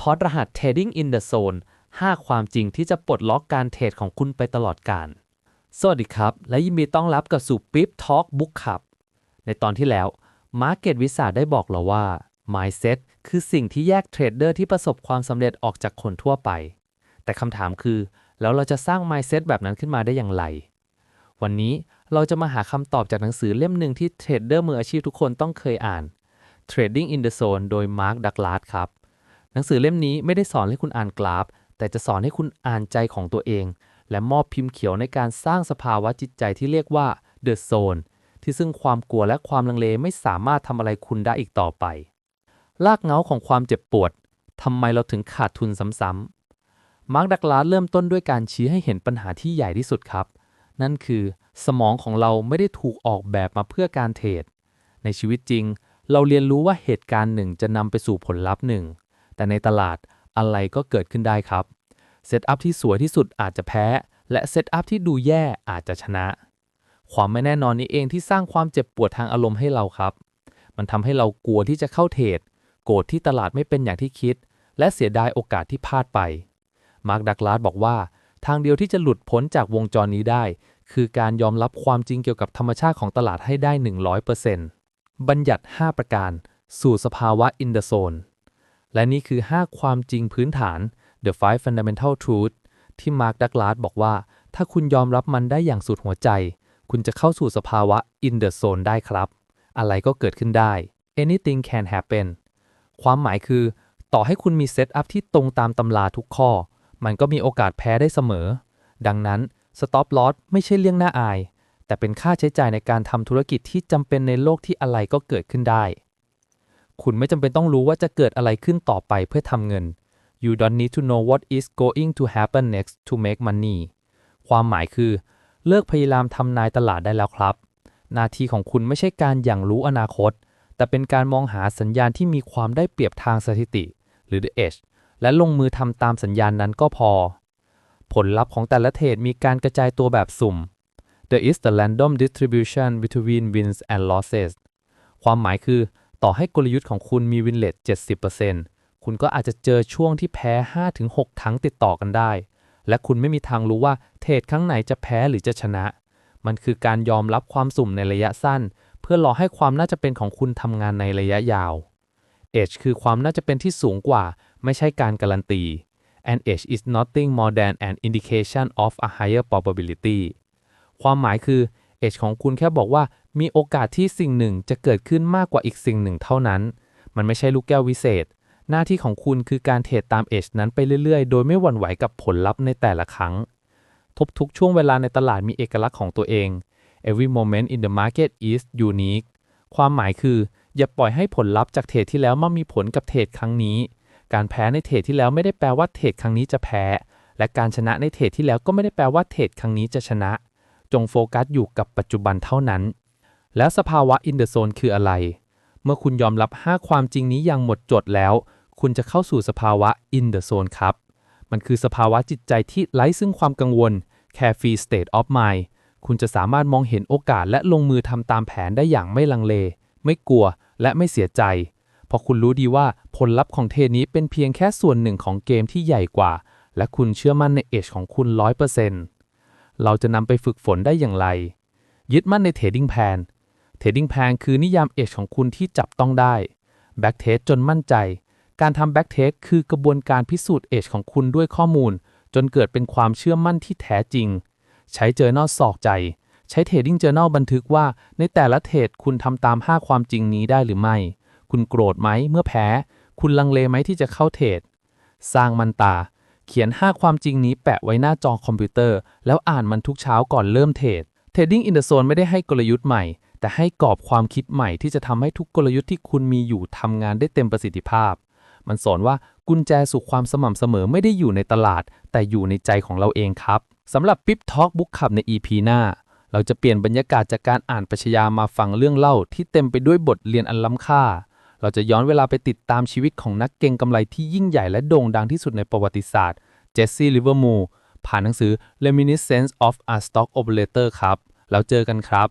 พอร์ตรหัส Trading in the Zone 5 ความจริงที่จะปลดล็อกการเทรดของคุณไปตลอดกาลสวัสดีครับ และยินดีต้อนรับกับสู่ Pip Talk Book Club ในตอนที่แล้ว Market w i z a ได้บอกเราว่า Mindset คือสิ่งที่แยกเทรดเดอร์ที่ประสบความสำเร็จออกจากคนทั่วไป แต่คำถามคือ แล้วเราจะสร้าง Mindset แบบนั้นขึ้นมาได้อย่างไร วันนี้เราจะมาหาคำตอบจากหนังสือเล่มหนึ่งที่เทรดเดอร์มืออาชีพทุกคนต้องเคยอ่าน Trading in the Zone โดย Mark Douglas ครับ หนังสือเล่มนี้ไม่ได้สอนให้คุณอ่านกราฟ แต่จะสอนให้คุณอ่านใจของตัวเอง และมอบพิมพ์เขียวในการสร้างสภาวะจิตใจที่เรียกว่า The Zone ที่ซึ่งความกลัวและความลังเลไม่สามารถทำอะไรคุณได้อีกต่อไป ลากเงาของความเจ็บปวดทำไมเราถึงขาดทุนซ้ำๆมาร์คดักลาสเริ่มต้นด้วยการชี้ให้เห็นปัญหาที่ใหญ่ที่สุดครับ นั่นคือ สมองของเราไม่ได้ถูกออกแบบมาเพื่อการเทรดในชีวิตจริง เราเรียนรู้ว่าเหตุการณ์หนึ่งจะนำไปสู่ผลลัพธ์หนึ่ง แต่ในตลาดอะไรก็เกิดขึ้นได้ครับ เซตอัพที่สวยที่สุดอาจจะแพ้ และเซตอัพที่ดูแย่อาจจะชนะ ความไม่แน่นอนนี้เองที่สร้างความเจ็บปวดทางอารมณ์ให้เราครับ มันทำให้เรากลัวที่จะเข้าเทรด โกรธที่ตลาดไม่เป็นอย่างที่คิด และเสียดายโอกาสที่พลาดไป มาร์คดักลาสบอกว่า ทางเดียวที่จะหลุดพ้นจากวงจรนี้ได้ คือการยอมรับความจริงเกี่ยวกับธรรมชาติของตลาดให้ได้ 100%บัญญัติ 5 ประการ สู่สภาวะ in the zone และนี่คือ 5 ความจริงพื้นฐาน The Five Fundamental Truth ที่มาร์คดักลาสบอกว่า ถ้าคุณยอมรับมันได้อย่างสุดหัวใจ คุณจะเข้าสู่สภาวะ in the zone ได้ครับ อะไรก็เกิดขึ้นได้ anything can happen ความหมายคือ ต่อให้คุณมีเซตอัพที่ตรงตามตำราทุกข้อ มันก็มีโอกาสแพ้ได้เสมอ ดังนั้น stop loss ไม่ใช่เรื่องน่าอาย แต่เป็นค่าใช้จ่ายในการทำธุรกิจที่จำเป็นในโลกที่อะไรก็เกิดขึ้นได้ คุณไม่จำเป็นต้องรู้ว่าจะเกิดอะไรขึ้นต่อไปเพื่อทำเงิน you don't need to know what is going to happen next to make money ความหมายคือ เลิกพยายามทำนายตลาดได้แล้วครับ หน้าที่ของคุณไม่ใช่การอย่างรู้อนาคต แต่เป็นการมองหาสัญญาณที่มีความได้เปรียบทางสถิติ หรือ the edge และลงมือทำตามสัญญาณนั้นก็พอ ผลลัพธ์ของแต่ละเทรดมีการกระจายตัวแบบสุ่ม There is the random distribution between wins and losses ความหมายคือ ต่อให้กลยุทธ์ของคุณมีวินเลต70%คุณก็อาจจะเจอช่วงที่แพ้ 5-6 ครั้งติดต่อกันได้ และคุณไม่มีทางรู้ว่าเทรดครั้งไหนจะแพ้หรือจะชนะ มันคือการยอมรับความสุ่มในระยะสั้น เพื่อรอให้ความน่าจะเป็นของคุณทำงานในระยะยาว Edge คือความน่าจะเป็นที่สูงกว่า ไม่ใช่การการันตี and edge is nothing more than an indication of a higher probability ความหมายคือ edge ของคุณแค่บอกว่า มีโอกาสที่สิ่งหนึ่งจะเกิดขึ้นมากกว่าอีกสิ่งหนึ่งเท่านั้น มันไม่ใช่ลูกแก้ววิเศษ หน้าที่ของคุณคือการเทรดตาม edge นั้นไปเรื่อยๆ โดยไม่หวั่นไหวกับผลลัพธ์ในแต่ละครั้ง ทบทุกช่วงเวลาในตลาดมีเอกลักษณ์ของตัวเอง every moment in the market is unique ความหมายคือ อย่าปล่อยให้ผลลัพธ์จากเทรดที่แล้วมามีผลกับเทรดครั้งนี้ การแพ้ในเทรดที่แล้วไม่ได้แปลว่าเทรดครั้งนี้จะแพ้ และการชนะในเทรดที่แล้วก็ไม่ได้แปลว่าเทรดครั้งนี้จะชนะ จงโฟกัสอยู่กับปัจจุบันเท่านั้น แล้วสภาวะ in the zone คืออะไร เมื่อคุณยอมรับ 5 ความจริงนี้อย่างหมดจดแล้ว คุณจะเข้าสู่สภาวะ in the zone ครับ มันคือสภาวะจิตใจที่ไร้ซึ่งความกังวล carefree state of mind คุณจะสามารถมองเห็นโอกาสและลงมือทำตามแผนได้อย่างไม่ลังเล ไม่กลัวและไม่เสียใจ เพราะคุณรู้ดีว่าผลลัพธ์ของเทนี้เป็นเพียงแค่ส่วนหนึ่งของเกมที่ใหญ่กว่า และคุณเชื่อมั่นในเอชของคุณ 100% เราจะนำไปฝึกฝนได้อย่างไร ยึดมั่นในเทรดดิ้งแพนเทรดดิ้งแพนคือนิยามเอชของคุณที่จับต้องได้แบ็กเทสจนมั่นใจ การทำแบ็กเทสคือกระบวนการพิสูจน์เอชของคุณด้วยข้อมูล จนเกิดเป็นความเชื่อมั่นที่แท้จริง ใช้เจอ r น a l สอกใจ ใช้เทรดดิ้งเจอ r n a l บันทึกว่า ในแต่ละเทรดคุณทำตาม 5 ความจริงนี้ได้หรือไม่ คุณโกรธไหมเมื่อแพ้ คุณลังเลไหมที่จะเข้าเทรดสร้างมันตา เขียน 5 ความจริงนี้แปะไว้หน้าจอคอมพิวเตอร์ แล้วอ่านมันทุกเช้าก่อนเริ่มเทรด Trading in the Zone ไม่ได้ให้กลยุทธ์ใหม่ แต่ให้กรอบความคิดใหม่ที่จะทำให้ทุกกลยุทธ์ที่คุณมีอยู่ทำงานได้เต็มประสิทธิภาพ มันสอนว่ากุญแจสู่ความสม่ำเสมอไม่ได้อยู่ในตลาด แต่อยู่ในใจของเราเองครับสำหรับ Pip Talk Book Club ใน EP หน้า เราจะเปลี่ยนบรรยากาศจากการอ่านปรัชญามาฟังเรื่องเล่าที่เต็มไปด้วยบทเรียนอันล้ำค่า เราจะย้อนเวลาไปติดตามชีวิตของนักเก่งกำไรที่ยิ่งใหญ่และโด่งดังที่สุดในประวัติศาสตร์เจสซี่ลิเวอร์มูผ่านหนังสือ Reminiscence of a Stock Operator ครับ แล้วเจอกันครับ